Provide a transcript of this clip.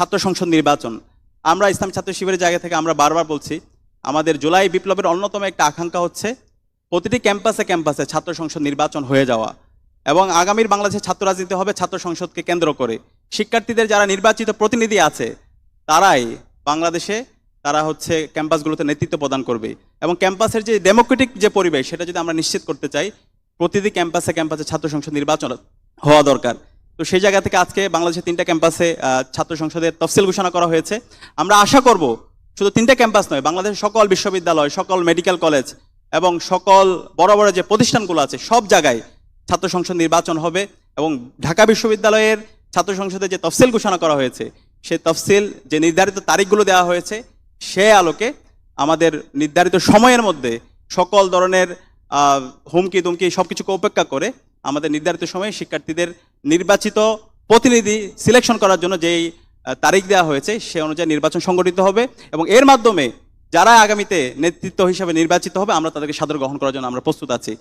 ছাত্র সংসদ নির্বাচন। আমরা ইসলাম ছাত্র শিবিরের জায়গা থেকে আমরা বারবার বলছি, আমাদের জুলাই বিপ্লবের অন্যতম একটা আকাঙ্ক্ষা হচ্ছে প্রতিটি ক্যাম্পাসে ক্যাম্পাসে ছাত্র সংসদ নির্বাচন হয়ে যাওয়া এবং আগামীর বাংলাদেশের ছাত্র রাজনীতি হবে ছাত্র সংসদকে কেন্দ্র করে। শিক্ষার্থীদের যারা নির্বাচিত প্রতিনিধি আছে, তারাই বাংলাদেশে, তারা হচ্ছে ক্যাম্পাসগুলোতে নেতৃত্ব প্রদান করবে এবং ক্যাম্পাসের যে ডেমোক্রেটিক যে পরিবেশ, সেটা যদি আমরা নিশ্চিত করতে চাই, প্রতিটি ক্যাম্পাসে ক্যাম্পাসে ছাত্র সংসদ নির্বাচন হওয়া দরকার। তো সেই জায়গা থেকে আজকে বাংলাদেশের তিনটা ক্যাম্পাসে ছাত্র সংসদের তফসিল ঘোষণা করা হয়েছে। আমরা আশা করব শুধু তিনটা ক্যাম্পাস নয়, বাংলাদেশের সকল বিশ্ববিদ্যালয়, সকল মেডিকেল কলেজ এবং সকল বড় বড় যে প্রতিষ্ঠানগুলো আছে, সব জায়গায় ছাত্র সংসদ নির্বাচন হবে এবং ঢাকা বিশ্ববিদ্যালয়ের ছাত্র সংসদে যে তফসিল ঘোষণা করা হয়েছে, সে তফসিল যে নির্ধারিত তারিখগুলো দেওয়া হয়েছে, সে আলোকে আমাদের নির্ধারিত সময়ের মধ্যে সকল ধরনের হুমকি দুমকি সব কিছুকে উপেক্ষা করে আমাদের নির্ধারিত সময়ে শিক্ষার্থীদের নির্বাচিত প্রতিনিধি সিলেকশন করার জন্য যেই তারিখ দেওয়া হয়েছে, সে অনুযায়ী নির্বাচন সংগঠিত হবে এবং এর মাধ্যমে যারা আগামীতে নেতৃত্ব হিসেবে নির্বাচিত হবে, আমরা তাদেরকে সাদর গ্রহণ করার জন্য আমরা প্রস্তুত আছি।